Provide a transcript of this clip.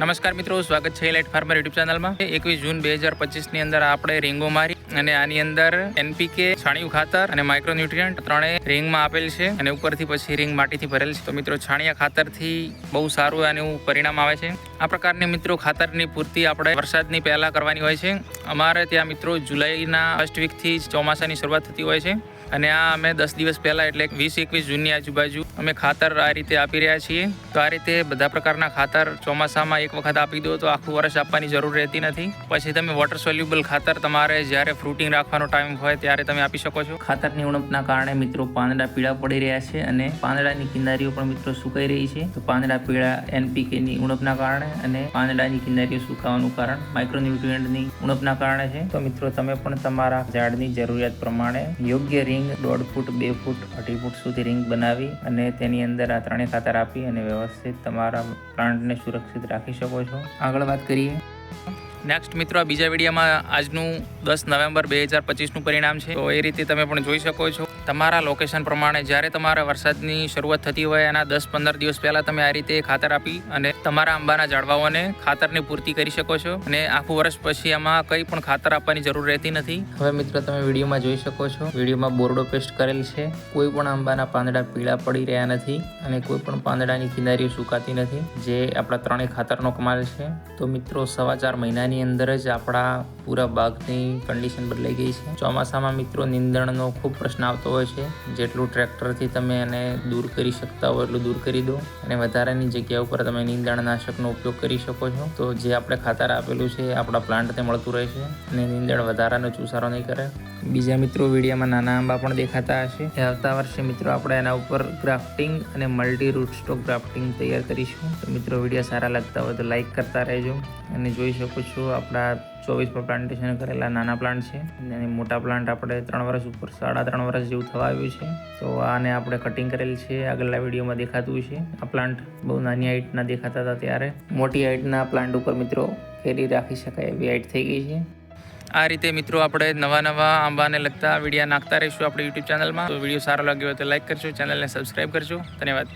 નમસ્કાર મિત્રો, સ્વાગત છે લાઇટ ફાર્મર યુટ્યુબ ચેનલમાં એકવીસ જૂન બે હજાર પચીસની અંદર આપણે રીંગો મારી અને આની અંદર એનપીકે છાણિયું ખાતર અને માઇક્રોન્યુટ્રિયન્ટ ત્રણેય રીંગમાં આપેલ છે અને ઉપરથી પછી રીંગ માટીથી ભરેલ છે. તો મિત્રો, છાણિયા ખાતરથી બહુ સારું આનું પરિણામ આવે છે. આ પ્રકારની મિત્રો, ખાતરની પૂર્તિ આપણે વરસાદની પહેલાં કરવાની હોય છે. અમારે ત્યાં મિત્રો જુલાઈના ફર્સ્ટ વીકથી ચોમાસાની શરૂઆત થતી હોય છે. અને આ અમે દસ દિવસ પહેલાં એટલે વીસ, એકવીસ જૂનની આજુબાજુ અમે ખાતર આ રીતે આપી રહ્યા છીએ. તો આ રીતે બધા પ્રકારના ખાતર ચોમાસામાં એક વખત આપી દો તો આખું વર્ષ આપવાની જરૂર રહેતી નથી. પછી તમે વોટર સોલ્યુબલ ખાતર તમારે જ્યારે ફ્રૂટિંગ રાખવાનો ટાઈમ હોય ત્યારે તમે આપી શકો છો. ખાતરની ઉણપના કારણે મિત્રો પાંદડા પીળા પડી રહ્યા છે અને પાંદડાની કિનારીઓ પણ મિત્રો સુકાઈ રહી છે. તો પાંદડા પીળા એનપીકેની ઉણપના કારણે અને પાંદડાની કિનારીઓ સુકાવાનું કારણ માઇક્રોન્યુટ્રિયન્ટની ઉણપના કારણે છે. તો મિત્રો તમે પણ તમારા ઝાડની જરૂરિયાત પ્રમાણે યોગ્ય રિંગ દોઢ ફૂટ, બે ફૂટ, અઢી ફૂટ સુધી રિંગ બનાવી અને તેની અંદર આ ત્રણેય ખાતર આપી અને વ્યવસ્થિત તમારા પ્લાન્ટને સુરક્ષિત રાખી શકો છો. આગળ વાત કરીએ. નેક્સ્ટ મિત્રો બીજા વિડીયોમાં આજનું દસ નવેમ્બર બે હજાર પચીસનું પરિણામ છે. તો એ રીતે તમે પણ જોઈ શકો છો. તમારા લોકેશન પ્રમાણે જ્યારે તમારા વરસાદની શરૂઆત થતી હોય, એના દસ પંદર દિવસ પહેલાં તમે આ રીતે ખાતર આપી અને તમારા આંબાના ઝાડવાઓને ખાતરની પૂર્તિ કરી શકો છો અને આખું વર્ષ પછી એમાં કંઈ પણ ખાતર આપવાની જરૂર રહેતી નથી. હવે મિત્રો, તમે વિડીયોમાં જોઈ શકો છો. વિડીયોમાં બોરડો પેસ્ટ કરેલ છે. કોઈ પણ આંબાના પાંદડા પીળા પડી રહ્યા નથી અને કોઈ પણ પાંદડાની કિનારીઓ સુકાતી નથી, જે આપણા ત્રણેય ખાતરનો કમાલ છે. તો મિત્રો, સવા ચાર મહિનાની અંદર જ આપણા પૂરા બાગની કન્ડિશન બદલાઈ ગઈ છે. ચોમાસામાં મિત્રો નિંદણનો ખૂબ પ્રશ્ન આવતો હોય છે. જેટલું ટ્રેક્ટરથી તમે એને દૂર કરી શકતા હો એટલું દૂર કરી દો. અને વધારાની જગ્યા ઉપર તમે નિંદણનાશકનો ઉપયોગ કરી શકો છો. તો જે આપણે ખાતર આપેલું છે આપણા પ્લાન્ટને મળતું રહે છે. અને નિંદણ વધારાનો ચૂસારો નહીં કરે. બીજા મિત્રો વિડીયામાં નાના આંબા પણ દેખાતા હશે. આવતા વર્ષે મિત્રો આપણે એના ઉપર ગ્રાફ્ટિંગ અને મલ્ટી રૂટ સ્ટોક ગ્રાફ્ટિંગ તૈયાર કરીશું. તો મિત્રો વીડિયો સારા લાગતા હોય તો લાઈક કરતા રહેજો. અને જોઈ શકો છો આપણા ચોવીસ પર પ્લાન્ટેશન કરેલા નાના પ્લાન્ટ છે. અને મોટા પ્લાન્ટ આપણે ત્રણ વર્ષ ઉપર, સાડા ત્રણ વર્ષ જેવું થવા આવ્યું છે. તો આને આપણે કટિંગ કરેલ છે. આગળના વિડીયોમાં દેખાતું છે આ પ્લાન્ટ બહુ નાની હાઇટના દેખાતા હતા ત્યારે. મોટી હાઇટના પ્લાન્ટ ઉપર મિત્રો કેરી રાખી શકાય એવી હાઇટ થઈ ગઈ છે. આ રીતે મિત્રો આપણે નવા નવા આંબાને લગતા વિડીયા નાખતા રહીશું આપણી યુટ્યુબ ચેનલમાં વીડિયો સારો લાગ્યો હોય તો લાઈક કરજો ચેનલને સબસ્ક્રાઈબ કરજો. ધન્યવાદ.